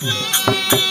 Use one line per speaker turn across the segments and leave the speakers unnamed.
Thank you.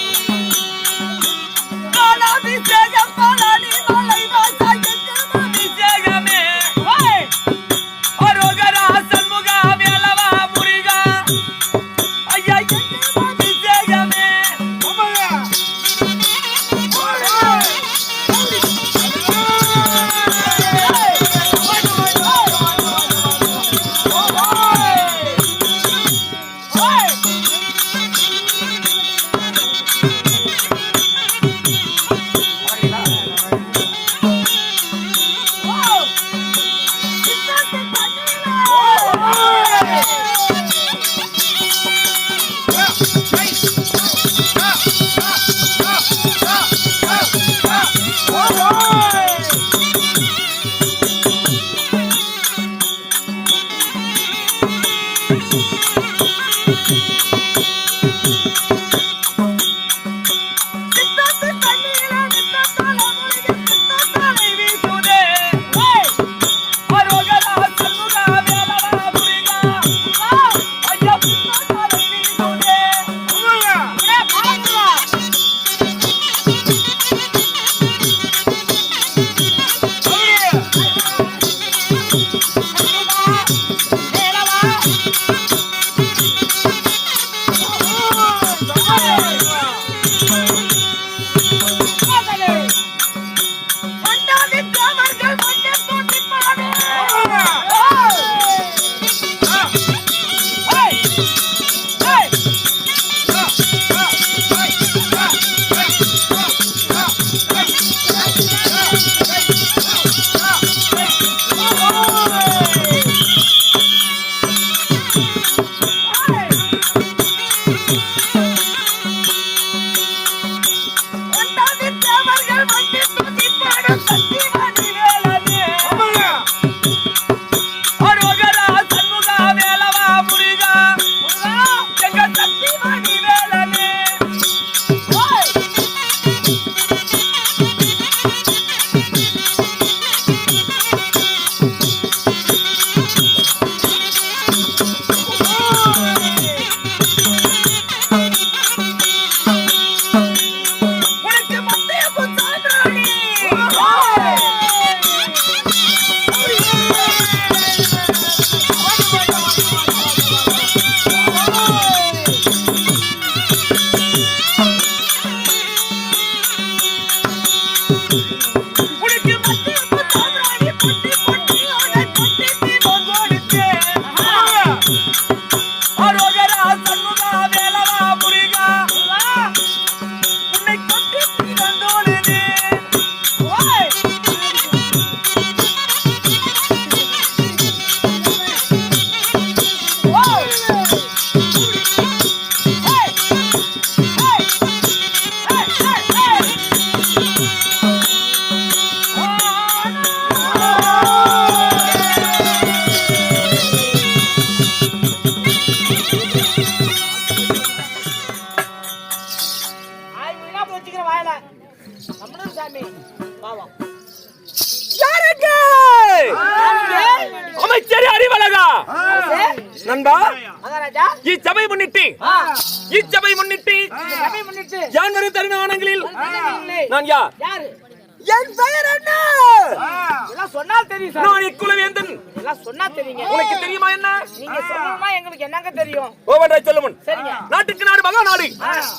தெரியும் sir.
நான் இக்குலவேந்தன்
எல்லாம் சொன்னா தெரியுங்க.
உனக்கு தெரியுமா என்ன?
நீங்க சொல்லணுமா எங்களுக்கு என்னங்க தெரியும்?
ஒவ்வொன்றாய் சொல்லுமுன்.
சரிங்க.
நாட்டுக்கு நாடு மகா நாடு.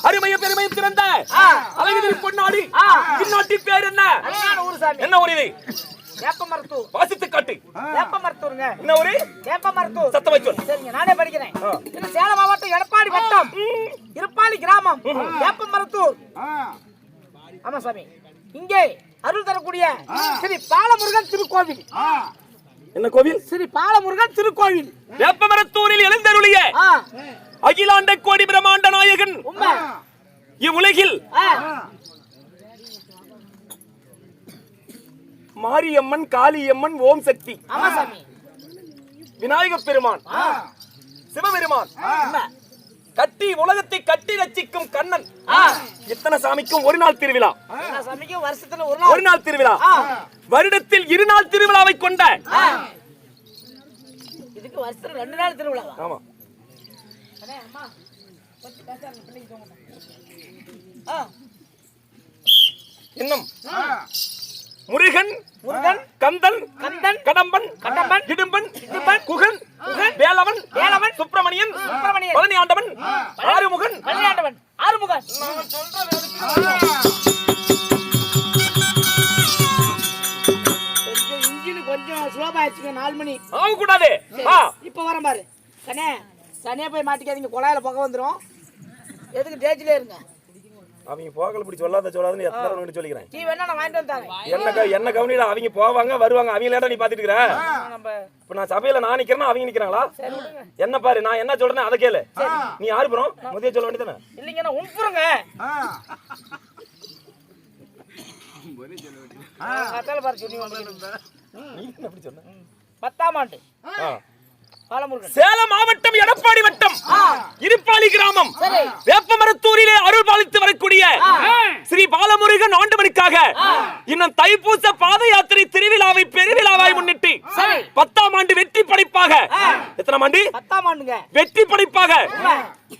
அருமையும் பெருமையும் சிறந்த
ஆ.
அழகு பொன்னாடு.
ஆ.
இந்நாட்டின் பேர் என்ன? என்ன ஊர் இது?
வேப்ப மருத்தூர்
வாசித்து காட்டு.
வேப்ப மருத்தூருங்க
என்ன ஊரு?
வேப்ப
சத்தம் வைச்சோம்
சரிங்க நானே படிக்கிறேன். இது சேலம் மாவட்டம் எடப்பாடி வட்டம். இருப்பாளி கிராமம். வேப்ப மருத்தூர் ஆமா சாமி. இங்கே அருள் தரக்கூடிய ஸ்ரீ பாலமுருகன் திருக்கோவில்.
என்ன கோவில்?
ஸ்ரீ பாலமுருகன் திருக்கோவில்.
வேப்பமரத்தூரில் எழுந்தருளிய அகிலாண்ட கோடி பிரம்மாண்ட நாயகன்.
உண்மை
இவ்வுலகில் மாரியம்மன் காளியம்மன் ஓம் சக்தி.
ஆமா சாமி.
விநாயக பெருமான். சிவபெருமான். கட்டி உலகத்தை கட்டி ரட்சிக்கும் கண்ணன்.
ஆ.
இத்தனை சாமிக்கும் ஒரு நாள் திருவிழா?
வருஷத்துல ஒரு நாள்?
திருவிழா. வருடத்தில் இரு நாள் திருவிழாவை கொண்ட.
இதுக்கு வருஷத்துல ரெண்டு நாள் திருவிழாவா?
ஆமா. இன்னும். முருகன்
முருகன்
கந்தன்
கந்தன்
கடம்பன்,
தனியா போய் மாட்டிக்காதீங்க. குழாயில புகை வந்துடும் எதுக்கு டேஜ்ல இருங்க.
அவங்க போகல இப்படி சொல்லாத சொல்லாதுன்னு எத்தனை தடவை சொல்லிக்கிறேன்.
டீ வேணா நான் வாங்கிட்டு வந்து தரேன்
என்ன க- என்ன கவனிடா? அவங்க போவாங்க வருவாங்க. அவங்க நீ பாத்துட்டு இருக்கிற
நம்ம
இப்ப நான் சபையில நான் நிக்கிறேன்னா அவங்க நிக்கிறாங்களா? என்ன பாரு நான் என்ன சொல்றேன் அதை கேளு. நீ யாரு போறோம் முதைய சொல்ல வேண்டியதானே
இல்லைங்க நான் உண்புறங்க.
நீ
பத்தாம் ஆண்டு.
சேலம் மாவட்டம் எடப்பாடி வட்டம். இருப்பாளி கிராமம். வேப்பமரத்தூரிலே அருள் பாலித்து வரக்கூடிய ஸ்ரீ பாலமுருகன் ஆண்டவனுக்காக இன்னும் தைப்பூச பாத யாத்திரை திருவிழாவை பெருவிழாவாய் முன்னிட்டு. பத்தாம் ஆண்டு வெற்றி படைப்பாக. எத்தனாம் ஆண்டு?
பத்தாம் ஆண்டுங்க.
வெற்றி படைப்பாக.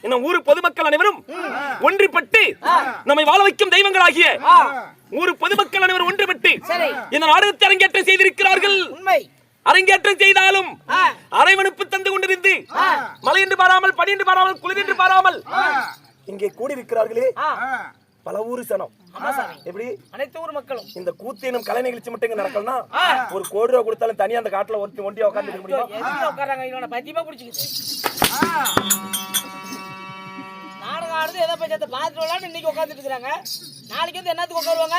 இன்னும் ஊர் பொதுமக்கள் அனைவரும் ஒன்றுபட்டு நம்மை வாழ வைக்கும் தெய்வங்களாகிய ஊர் பொதுமக்கள் அனைவரும் ஒன்றுபட்டு. இந்த நாடகத்தை அரங்கேற்றம் செய்திருக்கிறார்கள்.
உண்மை.
அரங்கேற்றம் செய்தாலும். அரைவனுப்பு தந்து கொண்டிருந்து மழை என்று பாராமல் பனி என்று பாராமல் குளிர் என்று பாராமல் இங்கே கூடியிருக்கிறார்களே.
ஆ.
பல ஊரு சனம். எப்படி?
அனைத்து ஊர் மக்களும்.
இந்த கூத்து எனும் கலை நிகழ்ச்சி மட்டும் இங்க நடக்கலனா ஒரு கோடி ரூபா கொடுத்தாலும் தனியா அந்த காட்டுல ஒருத்தி ஒண்டியா உட்கார்ந்து இருக்க முடியும்?
உட்காராங்க பத்தியமா பிடிச்சிக்கிது நாடகம் ஆடுது எதை போய் பார்த்துட்டு வரலாம்னு இன்னைக்கு உட்காந்துட்டு இருக்காங்க நாளைக்கு வந்து என்னத்துக்கு உட்காருவாங்க?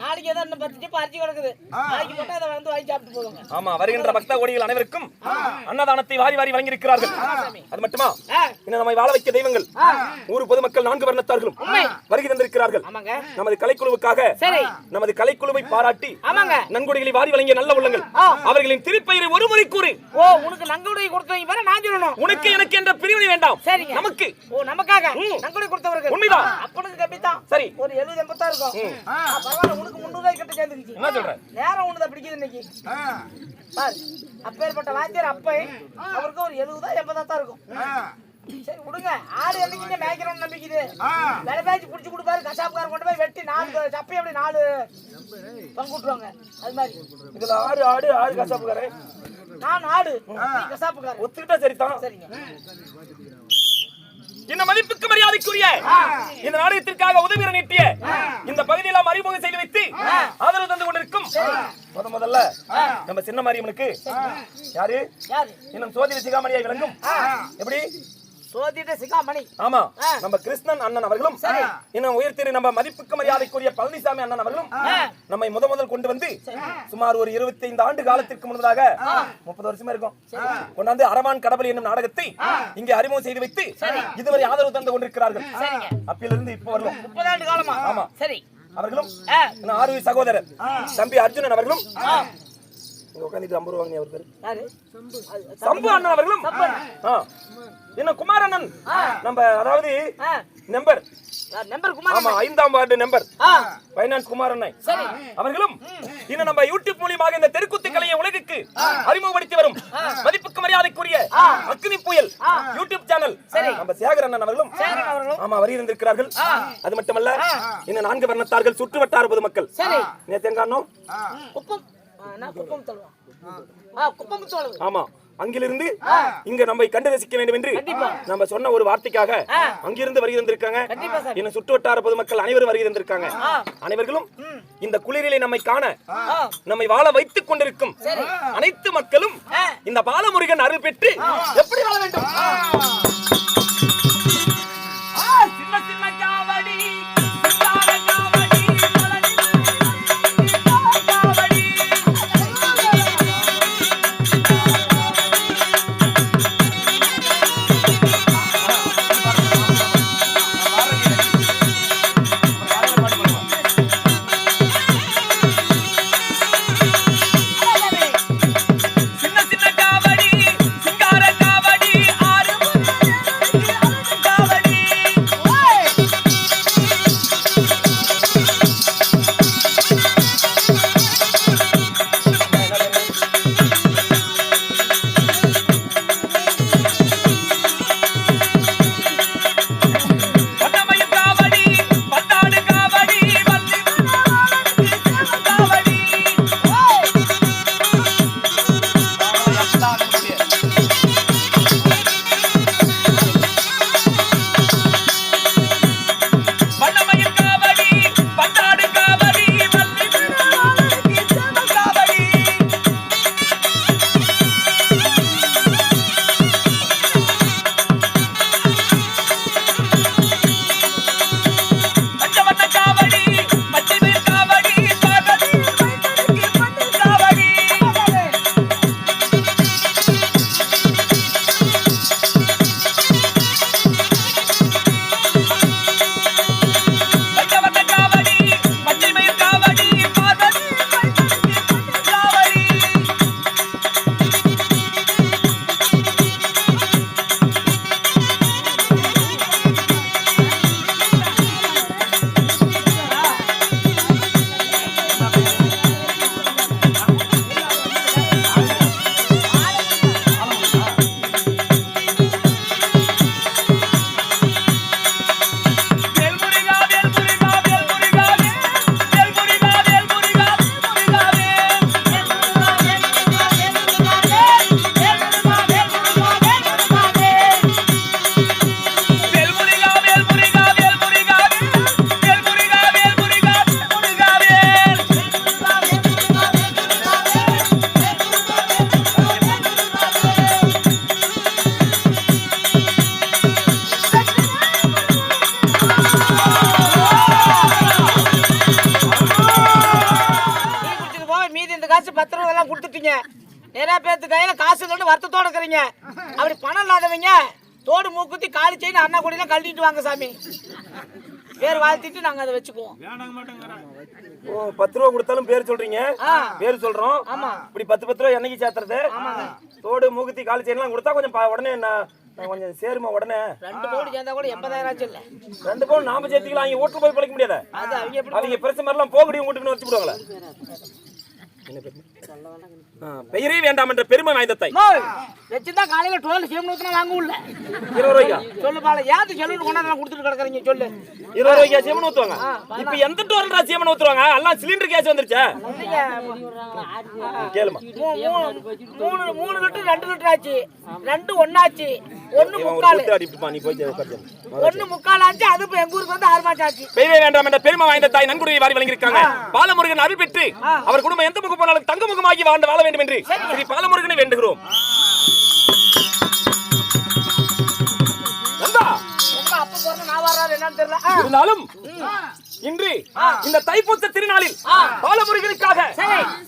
நாளைக்கு ஏதோ இன்னும் பத்து சிப்பு அரிசி கிடக்குது நாளைக்கு மட்டும் அதை வந்து வாங்கி சாப்பிட்டு போவாங்க.
ஆமா வருகின்ற பக்த கோடிகள் அனைவருக்கும் அன்னதானத்தை வாரி வாரி வழங்கி இருக்கிறார்கள்
சாமி.
அது மட்டுமா? இன்னும் நம்மை வாழ வைக்க தெய்வங்கள். ஊர் பொதுமக்கள் நான்கு வர்ணத்தார்களும் வருகை தந்திருக்கிறார்கள்.
ஆமாங்க.
நமது கலைக்குழுவுக்காக
சரி.
நமது கலைக்குழுவை பாராட்டி
ஆமாங்க.
நன்கொடைகளை வாரி வழங்கிய நல்ல உள்ளங்கள். அவர்களின் திருப்பெயரை ஒரு முறை கூறு.
ஓ உனக்கு நங்குடைய கொடுத்தவங்க பாரு நான் சொல்லணும்.
உனக்கு எனக்கு என்ற பிரிவினை வேண்டாம்.
சரிங்க.
நமக்கு.
ஓ நமக்காக
ம்.
நங்குடைய கொடுத்தவர்கள்.
உண்மைதான்.
அப்பனுக்கு கம்மி தான்
சரி.
ஒரு எழுபது எண்பத்தா இருக்கும். பரவாயில்ல உனக்கு முன்னூறு ரூபாய் கிட்ட சேர்ந்துருச்சு.
என்ன சொல்ற?
நேரம் ஒண்ணுதான் பிடிக்குது இன்னைக்கு. பாரு அப்பேற்பட்ட வாத்தியார் அப்பை அவருக்கு ஒரு எழுபதா எண்பதா தான் இருக்கும் சரி விடுங்க ஆடு என்னைக்குங்க மேய்க்கிறோம்னு நம்பிக்குது. விலை பேச்சு பிடிச்சி கொடுப்பாரு கசாப்புக்காரன் கொண்டு போய் வெட்டி நாலு சப்பை அப்படி நாலு பங்கு விட்டுருவாங்க அது மாதிரி.
இதுல ஆடு ஆடு ஆடு கசாப்புக்காரன்
நான் ஆடு நீ கசாப்புக்காரன்
ஒத்துக்கிட்டா சரிதான்.
சரிங்க.
இந்த மதிப்புக்கு மரியாதைக்குரிய இந்த நாடகத்திற்காக உதவியரை நீட்டிய இந்த பகுதியில் அறிமுகம் செய்து வைத்து ஆதரவு தந்து கொண்டிருக்கும் முத முதல்ல நம்ம சின்ன மாரியம்மனுக்கு. யாரு? இன்னும் சோதிட சிகாமணியாய் விளங்கும். எப்படி?
சிகாமணி.
ஆமா நம்ம கிருஷ்ணன் அண்ணன் அவர்களும் இன்னும் உயர்த்திரு நம்ம மதிப்புக்கு மரியாதைக்குரிய பழனிசாமி அண்ணன் அவர்களும் நம்மை முத முதல் கொண்டு வந்து சுமார் ஒரு 25 ஆண்டு காலத்திற்கு முன்னதாக முப்பது வருஷமா இருக்கும். கொண்டாந்து அரவான் கடவுள் என்னும் நாடகத்தை இங்கே அறிமுகம் செய்து வைத்து இதுவரை ஆதரவு தந்து கொண்டிருக்கிறார்கள். அப்பிலிருந்து இப்போ வரலும்
முப்பது ஆண்டு காலமா?
ஆமா.
சரி.
அவர்களும்
ஆ,
இன்னும் ஆர்வி சகோதரர். தம்பி அர்ஜுனன் அவர்களும் இங்க உட்காந்துட்டு ஐம்பது ரூபாங்க அவர் பேரு
யாரு?
சம்பு. அண்ணன் அவர்களும்? ஆ. இன்னும் குமாரண்ணன்? நம்ம அதாவது
ஆ,
நம்பர்
யார் நம்பர் குமார்
ஆமா ஐந்தாம் வார்டு நம்பர்
ஆ,
பைனான்ஸ் குமாரண்ணன்.
சரி.
அவர்களும் இன்னும் நம்ம யூடியூப் மூலியமாக இந்த தெருக்கூத்து கலையை உலகுக்கு அறிமுகப்படுத்தி வரும். மதிப்புக்கு மரியாதைக்குரிய அக்னி புயல் யூடியூப் சேனல் நம்ம சேகர் அண்ணன் அவர்களும். ஆமா வரி இருந்திருக்கிறார்கள் அது மட்டுமல்ல இன்னும் நான்கு வர்ணத்தார்கள் சுற்று வட்டார பொதுமக்கள்.
சரி.
நேத்து எங்க அண்ணன்
குப்பம் ஆ, என்ன குப்பம் தழுவா ஆ குப்பம் தழுவு
ஆமா அங்கிலிருந்து இங்க நம்மை கண்டு ரசிக்க வேண்டும் என்று. நம்ம சொன்ன ஒரு வார்த்தைக்காக அங்கிருந்து வருகை தந்திருக்காங்க. இன்னும் சுற்று வட்டார பொதுமக்கள் அனைவரும் வருகை தந்திருக்காங்க. அனைவர்களும் இந்த குளிரிலே நம்மை காண நம்மை வாழ வைத்துக் கொண்டிருக்கும் அனைத்து மக்களும் இந்த பாலமுருகன் அருள் பெற்று எப்படி வாழ வேண்டும்?
அப்படி பணம் இல்லாதவங்க தோடு மூக்குத்தி காலி செயின் அண்ணா கொடியெல்லாம் கழட்டிட்டு வாங்க சாமி. பேர் வாழ்த்திட்டு நாங்க அதை வச்சுக்குவோம்.
ஓ பத்து ரூபா கொடுத்தாலும் பேர் சொல்றீங்க. பேர் சொல்றோம்.
ஆமா.
இப்படி பத்து பத்து ரூபா என்னைக்கு சேர்த்துறது? தோடு மூக்குத்தி காலி செயின்லாம் கொடுத்தா கொஞ்சம் உடனே நான் நான் கொஞ்சம் சேருமா உடனே?
ரெண்டு கோடி சேர்ந்தா கூட எண்பதாயிரம் ஆச்சு இல்ல.
ரெண்டு பவுன் நாம சேர்த்துக்கலாம். அவங்க வீட்டுல போய் பிழைக்க முடியாத.
அது அவங்க
பிரச்சனை மாதிரிலாம் போகக்கூடிய வீட்டுக்கு வச்சு விடுவாங்களே என்ன பெயரே வேண்டாம் என்ற பெருமை வாய்ந்த தாய்.
வச்சிருந்தா காலையில டோல் சேம் ஊத்தினா வாங்க உள்ள.
இருபது ரூபாய்க்கா?
சொல்லு பால ஏது செலவு கொண்டாந்து கொடுத்துட்டு கிடக்குறீங்க சொல்லு.
இருபது ரூபாய்க்கா சீமன் ஊத்துவாங்க? இப்ப எந்த டோல்ரா சீமன் ஊத்துவாங்க? எல்லாம் சிலிண்டர் கேஸ் வந்துருச்சா? கேளுமா.
மூணு மூணு லிட்டர் ரெண்டு லிட்டர் ஆச்சு. ரெண்டு ஒன்னாச்சு
ஒரு
முக்கால்.
அடிப்பா நீ போய் உட்காரு.
ஒண்ணு முக்கால் ஆச்சு அது இப்ப எங்க ஊருக்கு வந்து ஆறு மாசம் ஆச்சு.
பெயரே வேண்டாம் என்ற பெருமை வாய்ந்த தாய் நன்கொடையை வாரி வழங்கியிருக்காங்க. பாலமுருகன் அருள் பெற்று அவர் குடும்பம் எந்த முகம் போனாலும் தங்க முகமாகி வாழ்ந்து வாழ வேண்டும் என்று ஸ்ரீ பாலமுருகனை வேண்டுகிறோம். இருந்தாலும் இன்று இந்த தைப்பூச திருநாளில் பாலமுருகனுக்காக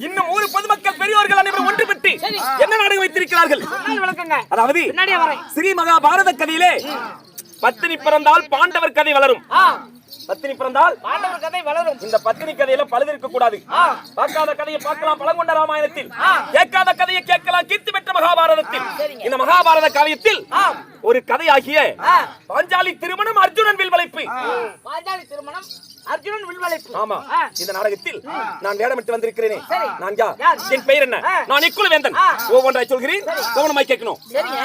இன்னும் ஊர் பொதுமக்கள் பெரியோர்கள் அனைவரும் ஒன்றுபட்டு என்ன நாடகம் வைத்திருக்கிறார்கள்? அதாவது ஸ்ரீ மகாபாரத கதையிலே பத்தினி பிறந்தால் பாண்டவர் கதை வளரும். பத்தினி பிறந்தால்
பாண்டவர் கதை வளரும்.
இந்த பத்தினி கதையில பழுது இருக்க கூடாது பார்க்காத கதையை பார்க்கலாம் பழங்கொண்ட ராமாயணத்தில். கேட்காத கதையை கேட்கலாம் கீர்த்தி பெற்ற மகாபாரதத்தில். இந்த மகாபாரத காவியத்தில் ஒரு கதையாகிய பாஞ்சாலி திருமணம் அர்ஜுனன் வில்வளைப்பு
பாஞ்சாலி திருமணம் அர்ஜுனன் வில்வளைப்பு
ஆமா. இந்த நாடகத்தில் நான் வேடமிட்டு வந்திருக்கிறேனே. நான்? என் பெயர் என்ன. நான் இக்குல வேந்தன். ஒவ்வொன்றாய் சொல்கிறேன். கவனமாய் கேட்கணும்.
சரிங்க.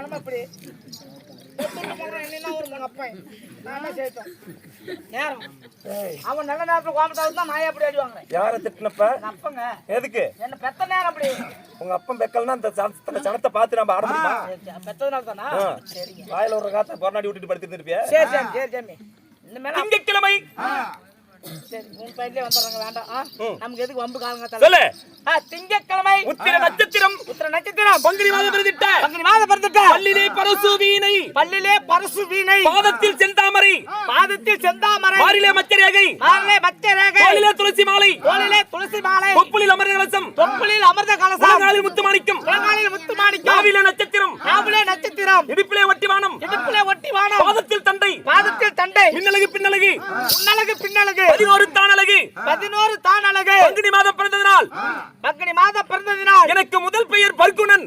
நிலைமை அப்படி. பெத்தவங்க மகன் என்னன்னா ஒரு மகன் அப்பன் நான் என்ன செய்யட்டும் நேரம் அவன் நல்ல நேரத்துல கோமட்டாவது தான் நான் எப்படி அடிவாங்க
யார திட்டினப்ப?
அப்பங்க.
எதுக்கு?
என்ன பெத்த நேரம் அப்படி.
உங்க அப்பன் பெக்கல்னா அந்த சனத்தை சனத்தை பார்த்து நம்ம ஆரம்பிமா
பெத்ததுனால தானா. சரிங்க.
வாயில ஒரு காத்த பொறநாடி விட்டுட்டு படுத்துட்டு இருப்பியா
சரி சாமி சரி. சாமி இந்த மேல
திங்கட்கிழமை
சரி மூணு பையன்லயே வந்துடுறாங்க வேண்டாம். ஆ? நமக்கு எதுக்கு வம்பு காலங்க
சொல்லு.
ஆ திங்கட்கிழமை.
உத்திர நட்சத்திரம்.
உத்திர நட்சத்திரம்.
பங்குனி மாதம் பிறந்திட்ட.
பங்குனி மாதம் பிறந்துட்ட.
பல்லிலே பரசு வீணை.
பல்லிலே பரசு வீணை.
பாதத்தில் செந்தாமரை.
பாதத்தில் செந்தாமரை.
மாரிலே மச்சரேகை.
மாரிலே மச்ச ரேகை
தோளிலே துளசி மாலை.
தோளிலே துளசி மாலை.
கொப்புளில் அமர்ந்த கலசம்.
தொப்புளில் அமிர்த கலசம்.
முழங்காலில் முத்து மாணிக்கம்.
முழங்காலில் முத்து மாணிக்கம்.
நாவிலே நட்சத்திரம்.
நாவிலே நட்சத்திரம்.
இடுப்பிலே ஒட்டிவானம்
இடுப்பிலே ஒட்டி வானம்.
பாதத்தில் தண்டை
பாதத்தில் தண்டை.
பின்னலகு பின்னலகு.
முன்னழகு பின்னழகு
பதினோரு தானழகு
பதினோரு தான் அழகு
பங்குனி மாதம் பிறந்ததனால்.
பங்குனி மாதம் பிறந்ததினால்.
எனக்கு முதல் பெயர் பர்குணன்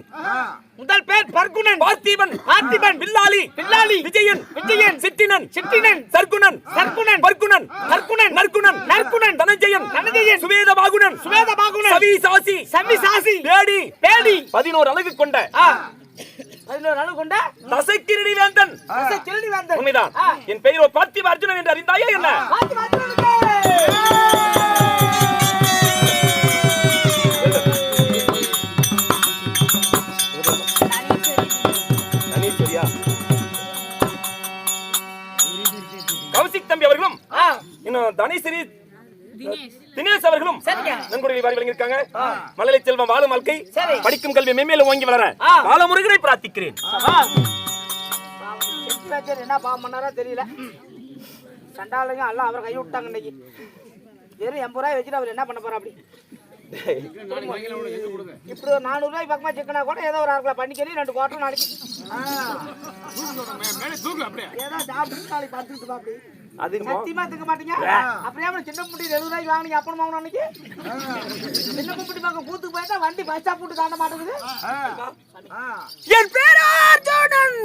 முதல் பேர் பர்குணன்
பார்த்திபன்.
பார்த்திபன்.
வில்லாளி.
பில்லாளி
விஜயன்.
விஜயன்.
சிட்டினன்
சிட்டினன்
சர்க்குணன்.
சர்க்குணன்.
பர்குணன்
சர்க்குணன்.
நற்குணன்.
நற்குணன்.
தனஞ்சயன்.
தனஞ்சயன்.
சுவேத பாகுணன்
சுவேத பாகுணன்
சவி சாசி
சவி சாசி
பேடி.
பேடி.
பதினோரு அழகு கொண்ட.
பதினோரு நாள் கொண்ட
தசை கிரடி வேந்தன்.
தசை கிரடி வேந்தன்.
உண்மைதான். என் பெயரோ பார்த்திவ அர்ஜுனன் என்று அறிந்தாயே என்ன?
கௌசிக் தம்பி
அவர்களும் இன்னும் தனேஸ்வரி தினேஷ். அவர்களும் நன்கொடை வாரி வழங்கியிருக்காங்க. மழலை செல்வம் வாழும் வாழ்க்கை.
சரி.
படிக்கும் கல்வி மென்மேலும் ஓங்கி வளர.
ஆ.
பாலமுருகனை பிரார்த்திக்கிறேன்.
என்ன பாவம் பண்ணாரோ தெரியல. சண்டாளுங்க எல்லாம் அவரை கை விட்டாங்க இன்னைக்கு. வெறும் எண்பது ரூபாய் வச்சுட்டு அவர் என்ன பண்ண போறா அப்படி? இப்படி ஒரு நானூறு ரூபாய் பக்கமா சிக்கனா கூட ஏதோ ஒரு அரை கிலோ பண்ணிக்கறி ரெண்டு குவாட்டர் நாளைக்கு. ஏதோ சாப்பிட்டு நாளைக்கு பார்த்துட்டு அப்படி.
அது
சத்தியமா திங்க மாட்டீங்க? அப்படியே அப்புறம் சின்ன முட்டி எழுபது ரூபாய்க்கு வாங்கினீங்க அப்பன் வாங்கணும் அன்னைக்கு? சின்ன முட்டி பக்கம் கூத்துக்கு போயிட்டா வண்டி பஸ் ஸ்டாப் போட்டு தாண்ட மாட்டேங்குது.
என் பேர் அர்ஜுனன்.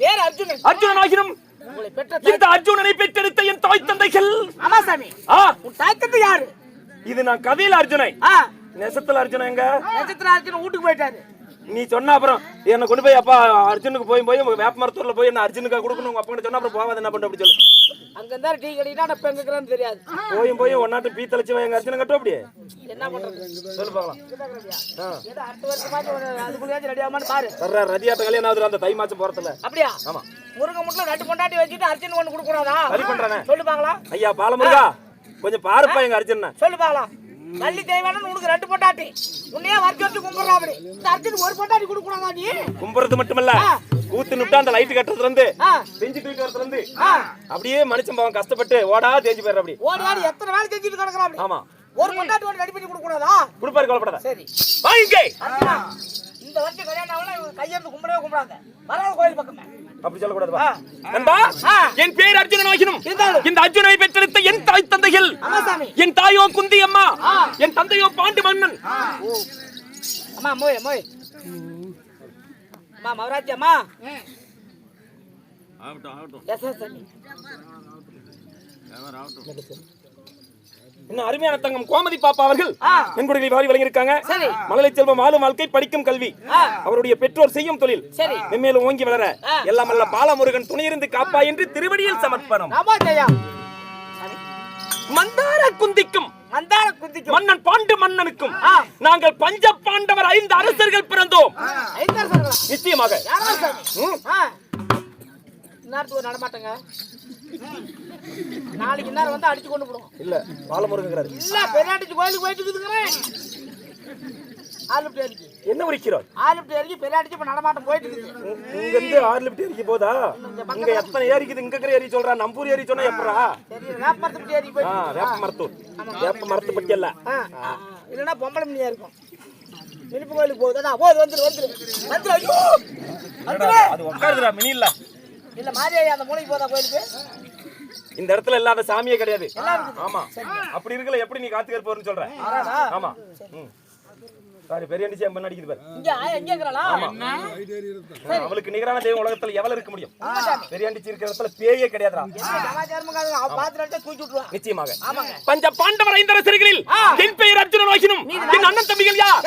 பேர் அர்ஜுனன்.
அர்ஜுனன் ஆகினும்
உங்களை பெற்ற
இந்த அர்ஜுனனை பெற்றெடுத்த என் தாய் தந்தைகள்.
ஆமா சாமி. உன் தாய்த்தத்து யாரு?
இது நான் கதையில அர்ஜுனை. நெசத்துல அர்ஜுனன் எங்க?
நட்சத்திர அர்ஜுனன் வீட்டுக்கு போயிட்டாரு.
நீ சொன்ன அப்புறம் என்னை கொண்டு போய் அப்பா அர்ஜுனுக்கு போய் போய் வேப்ப மரத்தூர்ல போய் என்ன அர்ஜுனுக்கா கொடுக்கணும்? உங்க அப்பா சொன்னா அப்புறம் போவாது என்ன பண்ண அப்படி சொல்லு.
அங்க இருந்தா டீ கடினா நான் இப்ப எங்க இருக்கிறேன்னு தெரியாது.
போயும் போய் ஒன்னாட்டு பீ தெளிச்சு எங்க அர்ஜுனன் கட்டும் அப்படியே?
என்ன பண்றது?
சொல்லு பார்க்கலாம்.
அடுத்த வருஷமாச்சும் ஒரு அதுக்குள்ளேயாச்சும் ரெடி ஆகுமான்னு பாரு.
வர்ற ரதியாட்ட கல்யாணம் ஆகுது அந்த தை மாசம் போறதுல.
அப்படியா?
ஆமா.
முருங்க முட்டில் ரெண்டு கொண்டாட்டி வச்சுட்டு அர்ஜுன் ஒண்ணு கொடுக்கூடாதா
சரி பண்றானே.
சொல்லு
ஐயா பாலமுருகா கொஞ்சம் பாருப்பா எங்க அர்ஜுன.
சொல்லு பாக்கலாம் வள்ளி தெய்வானு உனக்கு ரெண்டு பொண்டாட்டி. உன்னையே வரைக்கும் வச்சு கும்பிடுறா அப்படி இந்த அர்ஜுனுக்கு ஒரு பொண்டாட்டி கொடுக்கூடாதா நீ?
கும்புறது மட்டுமல்ல. ஊத்து நுட்டா அந்த லைட் கட்டுறதுல இருந்து. செஞ்சு தூக்கி வரதுல இருந்து அப்படியே மனுஷன் பாவம் கஷ்டப்பட்டு ஓடா தேஞ்சு போயிடுற அப்படி
ஓடி ஆடி எத்தனை வேலை செஞ்சுட்டு கிடக்குறா அப்படி
ஆமா.
ஒரு பொண்டாட்டி ஒன்று ரெடி பண்ணி கொடுக்கூடாதா
கொடுப்பாரு கவலைப்படாத.
சரி. அர்ஜுனா, இந்த வருஷம் கல்யாணம் கையெழுத்து கும்பிடவே கும்பிடாங்க வராத கோயில் பக்கமே.
அப்படி சொல்லக்கூடாது
ஆ.
நண்பா
ஆ.
என் பேர் அர்ஜுனன் ஆகினும். இந்த அர்ஜுனனை பெற்றெடுத்த என் தாய் தந்தைகள் என் தாயோ குந்தி அம்மா என் தந்தையோ பாண்டு மன்னன்
அம்மா மோய் மோய் அம்மா மவராஜ் அம்மா எஸ் எஸ்
இன்னும் அருமையான தங்கம். கோமதி பாப்பா அவர்கள். நன்கொடைகளை வாரி வழங்கியிருக்காங்க. மழலை செல்வம் வாழும் வாழ்க்கை படிக்கும் கல்வி. அவருடைய பெற்றோர் செய்யும் தொழில். மென்மேலும் ஓங்கி வளர. எல்லாம் அல்ல பாலமுருகன் துணையிருந்து காப்பா என்று திருவடியில் சமர்ப்பணம். மந்தார குந்திக்கும்.
மந்தார குந்திக்கும்.
மன்னன் பாண்டு மன்னனுக்கும். நாங்கள் பஞ்ச பாண்டவர் ஐந்து அரசர்கள் பிறந்தோம். நிச்சயமாக.
நடமாட்டங்க? நாளைக்கு இந்நேரம் வந்து அடிச்சு கொண்டு போடுவோம்.
இல்ல பாலமுருகங்கிறாரு.
இல்ல பெரியாட்டிச்சு கோயிலுக்கு போயிட்டு இருக்குதுங்கிறேன் ஆலுப்டி அடிக்கு
என்ன உரிக்கிறோம்?
ஆலுப்டி அடிக்கு பெரியாட்டிச்சு இப்ப நடமாட்டம் போயிட்டு இருக்குது.
இங்க இருந்து ஆறு லிப்ட் ஏறிக்கு போதா? இங்க எத்தனை ஏரிக்குது? இங்க இருக்கிற ஏரி சொல்றா நம்பூர் ஏரி சொன்னா
வேப்பமரத்துக்கு ஏறி
ஆ,
போயிட்டு
வேப்ப மரத்தூர் வேப்ப மரத்து பத்தி
ஆ. இல்லைன்னா பொம்பளை மணியா இருக்கும். இனிப்பு கோயிலுக்கு போகுது. அதான் போகுது வந்துரு வந்துரு. வந்துரு ஐயோ!
அது உட்காருதுடா மினி இல்ல
இல்ல மாரியா அந்த மூளைக்கு போதா கோயிலுக்கு?
இந்த இடத்துல இல்லாத சாமியே கிடையாது. ஆமா. அப்படி இருக்கல எப்படி நீ காத்துக்க போறன்னு சொல்ற? ஆமா. சாரி பெரிய அடிச்சு என் அடிக்குது பாரு. அவளுக்கு நிகரான தெய்வம் உலகத்துல எவ்வளவு இருக்க முடியும்? பெரிய அடிச்சு இருக்கிற இடத்துல பேயே கிடையாதுடா. நிச்சயமாக.
ஆமாங்க.
பஞ்ச பாண்டவர் ஐந்தரசர்களில் என் பெயர் அர்ஜுனன் ஆகினும் என் அண்ணன் தம்பிகள் யார்?